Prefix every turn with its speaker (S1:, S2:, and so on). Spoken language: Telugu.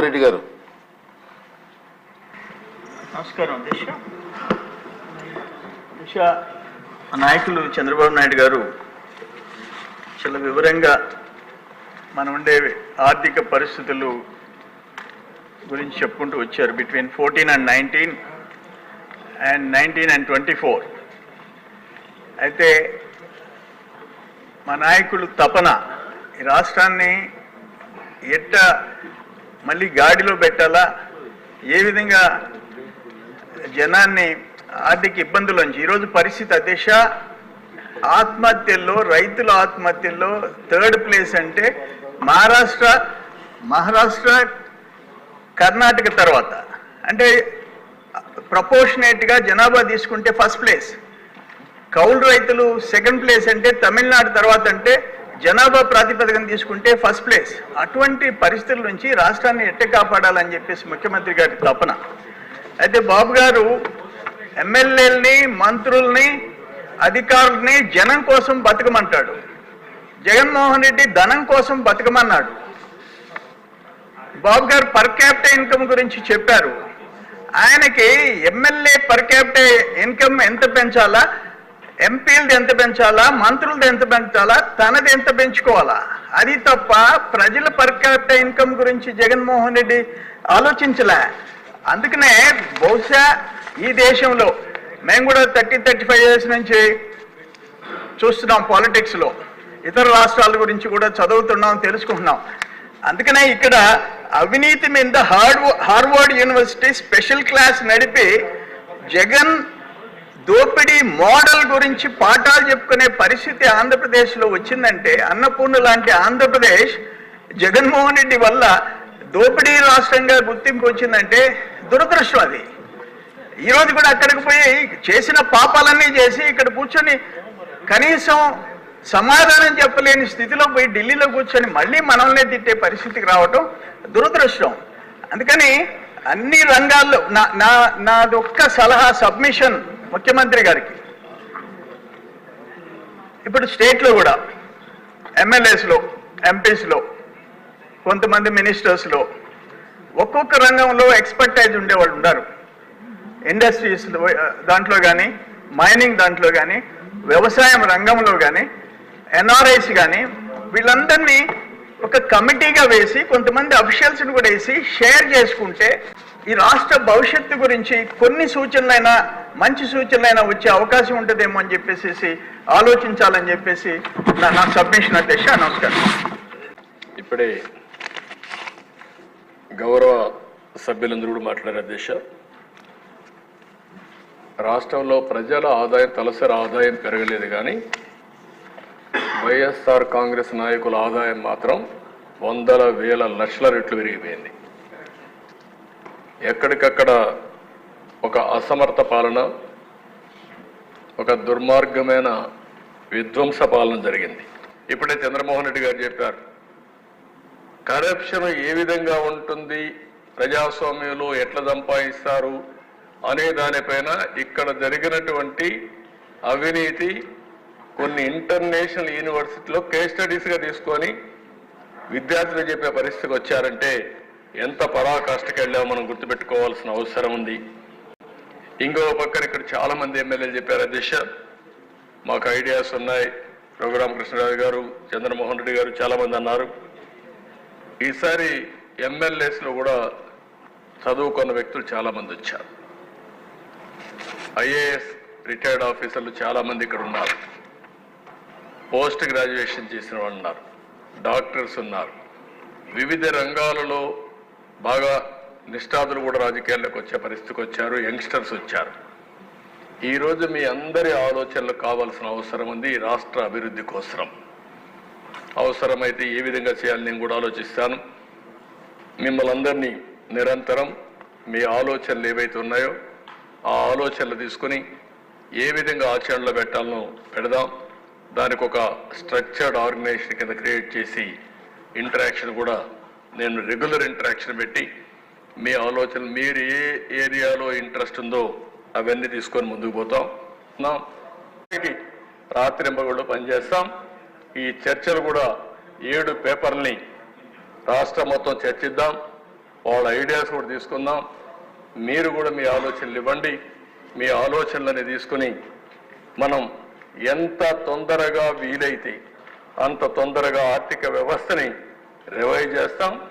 S1: రామరెడ్డి గారు.
S2: నమస్కారం. దిశ? దిశ నాయకులు చంద్రబాబు నాయుడు గారు చాలా వివరంగా మనం ఉండే ఆర్థిక పరిస్థితులు గురించి చెప్పుకుంటూ వచ్చారు. Between fourteen and nineteen and nineteen and twenty four అయితే మా నాయకులు తపన ఈ రాష్ట్రాన్ని ఎట్ట మళ్ళీ గాడిలో పెట్టాలా? ఏ విధంగా జనాన్ని ఆర్థిక ఇబ్బందులోంచి ఈరోజు పరిస్థితి అదేశ ఆత్మహత్యల్లో రైతుల ఆత్మహత్యల్లో థర్డ్ ప్లేస్ అంటే మహారాష్ట్ర మహారాష్ట్ర కర్ణాటక తర్వాత. అంటే ప్రపోర్షనేట్గా జనాభా తీసుకుంటే ఫస్ట్ ప్లేస్ కౌలు రైతులు సెకండ్ ప్లేస్ అంటే తమిళనాడు తర్వాత అంటే జనాభా ప్రాతిపదికన తీసుకుంటే ఫస్ట్ ప్లేస్ అటువంటి పరిస్థితుల నుంచి రాష్ట్రాన్ని ఎట్ట కాపాడాలని చెప్పేసి ముఖ్యమంత్రి గారి తపన. అయితే బాబు గారు ఎమ్మెల్యేలని మంత్రుల్ని అధికారుల్ని జనం కోసం బతకమంటాడు. జగన్మోహన్ రెడ్డి ధనం కోసం బతకమన్నాడు. బాబు గారు పర్ క్యాపిటల్ ఇన్కమ్ గురించి చెప్పారు. ఆయనకి ఎమ్మెల్యే పర్ క్యాపిటల్ ఇన్కమ్ ఎంత పెంచాలా? ఎంపీలది ఎంత పెంచాలా? మంత్రులది ఎంత పెంచాలా? తనది ఎంత పెంచుకోవాలా? అది తప్ప ప్రజల పర్ క్యాపిటల్ ఇన్కమ్ గురించి జగన్మోహన్ రెడ్డి ఆలోచించలే. అందుకనే బహుశా ఈ దేశంలో మేము కూడా థర్టీ థర్టీ ఫైవ్ ఇయర్స్ నుంచి చూస్తున్నాం పాలిటిక్స్లో ఇతర రాష్ట్రాల గురించి కూడా చదువుతున్నాం తెలుసుకుంటున్నాం. అందుకనే ఇక్కడ అవినీతి మీద hard Harvard university special class నడిపి జగన్ దోపిడీ మోడల్ గురించి పాఠాలు చెప్పుకునే పరిస్థితి ఆంధ్రప్రదేశ్లో వచ్చిందంటే అన్నపూర్ణ లాంటి ఆంధ్రప్రదేశ్ జగన్మోహన్ రెడ్డి వల్ల దోపిడీ రాష్ట్రంగా గుర్తింపు వచ్చిందంటే దురదృష్టం అది. ఈరోజు కూడా అక్కడికి పోయి చేసిన పాపాలన్నీ చేసి ఇక్కడ కూర్చొని కనీసం సమాధానం చెప్పలేని స్థితిలో పోయి ఢిల్లీలో కూర్చొని మళ్ళీ మనల్నే తిట్టే పరిస్థితికి రావటం దురదృష్టం. అందుకని అన్ని రంగాల్లో నా నా నాదొక్క సలహా సబ్మిషన్ ముఖ్యమంత్రి గారికి. ఇప్పుడు స్టేట్లో కూడా ఎమ్మెల్యేస్లో ఎంపీస్లో కొంతమంది మినిస్టర్స్లో ఒక్కొక్క రంగంలో ఎక్స్పర్టైజ్ ఉండేవాళ్ళు ఉన్నారు ఇండస్ట్రీస్ దాంట్లో కానీ మైనింగ్ దాంట్లో కానీ వ్యవసాయం రంగంలో కానీ ఎన్ఆర్ఐస్ కానీ వీళ్ళందరినీ ఒక కమిటీగా వేసి కొంతమంది అఫీషియల్స్ని కూడా వేసి షేర్ చేసుకుంటే ఈ రాష్ట్ర భవిష్యత్తు గురించి కొన్ని సూచనలైనా మంచి సూచనలైనా వచ్చే అవకాశం ఉంటుందేమో అని చెప్పేసి ఆలోచించాలని చెప్పేసి నా సబ్మిషన్ అధ్యక్ష నమస్కారం.
S3: ఇప్పుడే గౌరవ సభ్యులందరూ కూడా మాట్లాడారు అధ్యక్ష. రాష్ట్రంలో ప్రజల ఆదాయం తలసరి ఆదాయం పెరగలేదు కానీ వైఎస్ఆర్ కాంగ్రెస్ నాయకుల ఆదాయం మాత్రం వందల వేల లక్షల రెట్లు పెరిగిపోయింది. ఎక్కడికక్కడ ఒక అసమర్థ పాలన ఒక దుర్మార్గమైన విధ్వంస పాలన జరిగింది. ఇప్పుడే చంద్రమోహన్ రెడ్డి గారు చెప్పారు కరప్షన్ ఏ విధంగా ఉంటుంది ప్రజాస్వామ్యంలో ఎట్లా సంపాదిస్తారు? అనే దానిపైన ఇక్కడ జరిగినటువంటి అవినీతి కొన్ని ఇంటర్నేషనల్ యూనివర్సిటీలో కేస్ స్టడీస్గా తీసుకొని విద్యార్థులు చెప్పే పరిస్థితికి వచ్చారంటే ఎంత పరాకాష్ఠకి వెళ్ళామో మనం గుర్తుపెట్టుకోవాల్సిన అవసరం ఉంది. ఇంకో పక్కన ఇక్కడ చాలా మంది ఎమ్మెల్యేలు చెప్పారు అధ్యక్ష మాకు ఐడియాస్ ఉన్నాయి. రఘురామకృష్ణరావు గారు చంద్రమోహన్ రెడ్డి గారు చాలా మంది అన్నారు. ఈసారి ఎమ్మెల్యేస్లో కూడా చదువుకున్న వ్యక్తులు చాలా మంది వచ్చారు. ఐఏఎస్ రిటైర్డ్ ఆఫీసర్లు చాలా మంది ఇక్కడ ఉన్నారు. పోస్ట్ గ్రాడ్యుయేషన్ చేసిన వాళ్ళు ఉన్నారు. డాక్టర్స్ ఉన్నారు. వివిధ రంగాలలో బాగా నిష్ఠాతులు కూడా రాజకీయాల్లోకి వచ్చే పరిస్థితికి వచ్చారు యంగ్స్టర్స్ వచ్చారు. ఈరోజు మీ అందరి ఆలోచనలు కావాల్సిన అవసరం ఉంది ఈ రాష్ట్ర అభివృద్ధి కోసం అవసరమైతే ఏ విధంగా చేయాలని నేను కూడా ఆలోచిస్తాను. మిమ్మల్ని అందరినీ నిరంతరం మీ ఆలోచనలు ఏవైతే ఉన్నాయో ఆ ఆలోచనలు తీసుకుని ఏ విధంగా ఆచరణలో పెట్టాలనో పెడదాం. దానికి ఒక స్ట్రక్చర్డ్ ఆర్గనైజేషన్ కింద క్రియేట్ చేసి ఇంటరాక్షన్ కూడా నేను రెగ్యులర్ ఇంటరాక్షన్ పెట్టి మీ ఆలోచనలు మీరు ఏ ఏరియాలో ఇంట్రెస్ట్ ఉందో అవన్నీ తీసుకొని ముందుకు పోతాం. నా కూడా పనిచేస్తాం. ఈ చర్చలు కూడా ఏడు పేపర్ని రాష్ట్రం మొత్తం చర్చిద్దాం. వాళ్ళ ఐడియాస్ కూడా తీసుకుందాం. మీరు కూడా మీ ఆలోచనలు ఇవ్వండి. మీ ఆలోచనలని తీసుకుని మనం ఎంత తొందరగా వీలైతే అంత తొందరగా ఆర్థిక వ్యవస్థని రివైవ్ చేస్తాం.